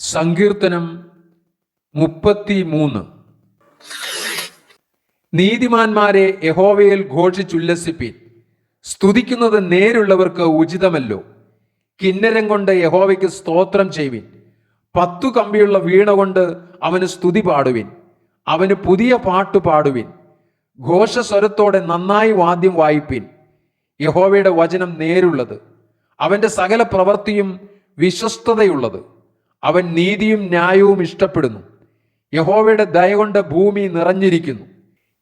സങ്കീർത്തനം മുപ്പത്തി മൂന്ന് നീതിമാന്മാരെ യഹോവയിൽ ഘോഷിച്ചുല്ലസിപ്പീൻ. സ്തുതിക്കുന്നത് നേരുള്ളവർക്ക് ഉചിതമല്ലോ. കിന്നരം കൊണ്ട് യഹോവയ്ക്ക് സ്തോത്രം ചെയ്യുവിൻ പത്തു കമ്പിയുള്ള വീണ കൊണ്ട് അവന് സ്തുതി പാടുവിൻ. അവന് പുതിയ പാട്ട് പാടുവിൻ. ഘോഷസ്വരത്തോടെ നന്നായി വാദ്യം വായിപ്പിൻ. യഹോവയുടെ വചനം നേരുള്ളത്. അവന്റെ സകല പ്രവൃത്തിയും വിശ്വസ്തതയുള്ളത്. അവൻ നീതിയും ന്യായവും ഇഷ്ടപ്പെടുന്നു. യഹോവയുടെ ദയ കൊണ്ട് ഭൂമി നിറഞ്ഞിരിക്കുന്നു.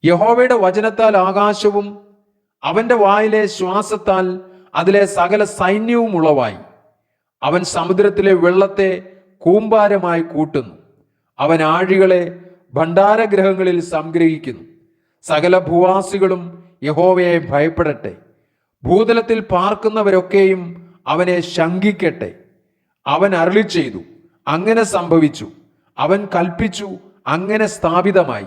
യഹോവയുടെ വചനത്താൽ ആകാശവും അവന്റെ വായിലെ ശ്വാസത്താൽ അതിലെ സകല സൈന്യവും ഉളവായി. അവൻ സമുദ്രത്തിലെ വെള്ളത്തെ കൂമ്പാരമായി കൂട്ടുന്നു. അവൻ ആഴികളെ ഭണ്ഡാരഗ്രഹങ്ങളിൽ സംഗ്രഹിക്കുന്നു. സകല ഭൂവാസികളും യഹോവയെ ഭയപ്പെടട്ടെ. ഭൂതലത്തിൽ പാർക്കുന്നവരൊക്കെയും അവനെ ശങ്കിക്കട്ടെ. അവൻ അരളി ചെയ്തു അങ്ങനെ സംഭവിച്ചു. അവൻ കൽപ്പിച്ചു അങ്ങനെ സ്ഥാപിതമായി.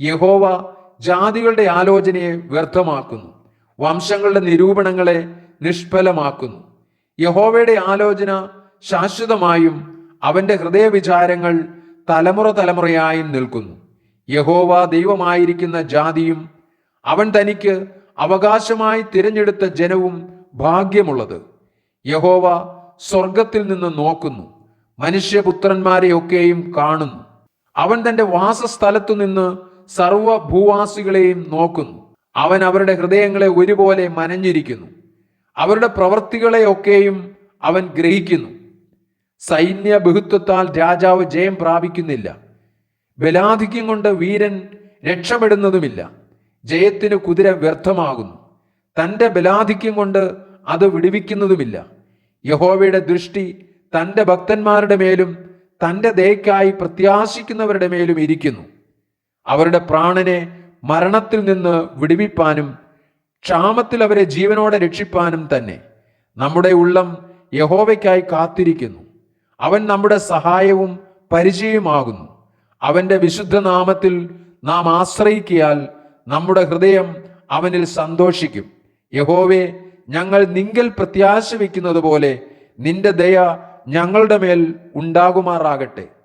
യഹോവ ജാതികളുടെ ആലോചനയെ വ്യർത്ഥമാക്കുന്നു. വംശങ്ങളുടെ നിരൂപണങ്ങളെ നിഷ്ഫലമാക്കുന്നു. യഹോവയുടെ ആലോചന ശാശ്വതമായും അവന്റെ ഹൃദയവിചാരങ്ങൾ തലമുറ തലമുറയായും നിൽക്കുന്നു. യഹോവ ദൈവമായിരിക്കുന്ന ജാതിയും അവൻ തനിക്ക് അവകാശമായി തിരഞ്ഞെടുത്ത ജനവും ഭാഗ്യമുള്ളത്. യഹോവ സ്വർഗത്തിൽ നിന്ന് നോക്കുന്നു. മനുഷ്യപുത്രന്മാരെയൊക്കെയും കാണുന്നു. അവൻ തന്റെ വാസസ്ഥലത്തു നിന്ന് സർവ ഭൂവാസികളെയും നോക്കുന്നു. അവൻ അവരുടെ ഹൃദയങ്ങളെ ഒരുപോലെ മനഞ്ഞിരിക്കുന്നു. അവരുടെ പ്രവൃത്തികളെയൊക്കെയും അവൻ ഗ്രഹിക്കുന്നു. സൈന്യ ബഹുത്വത്താൽ രാജാവ് ജയം പ്രാപിക്കുന്നില്ല. ബലാധിക്യം കൊണ്ട് വീരൻ രക്ഷപ്പെടുന്നതുമില്ല. ജയത്തിന് കുതിര വ്യർത്ഥമാകുന്നു. തന്റെ ബലാധിക്യം കൊണ്ട് അത് വിടുവിക്കുന്നതുമില്ല. യഹോവയുടെ ദൃഷ്ടി തന്റെ ഭക്തന്മാരുടെ മേലും തന്റെ ദയക്കായി പ്രത്യാശിക്കുന്നവരുടെ മേലും ഇരിക്കുന്നു. അവരുടെ പ്രാണനെ മരണത്തിൽ നിന്ന് വിടുവിപ്പാനും ക്ഷാമത്തിൽ അവരെ ജീവനോടെ രക്ഷിപ്പാനും തന്നെ നമ്മുടെ ഉള്ളം യഹോവയ്ക്കായി കാത്തിരിക്കുന്നു. അവൻ നമ്മുടെ സഹായവും പരിചയമാകുന്നു അവന്റെ വിശുദ്ധ നാമത്തിൽ നാം ആശ്രയിക്കിയാൽ നമ്മുടെ ഹൃദയം അവനിൽ സന്തോഷിക്കും. യഹോവെ ഞങ്ങൾ നിങ്കൽ പ്രത്യാശ വയ്ക്കുന്നത് പോലെ നിന്റെ ദയ ഞങ്ങളുടെ മേൽ ഉണ്ടാകുമാറാകട്ടെ.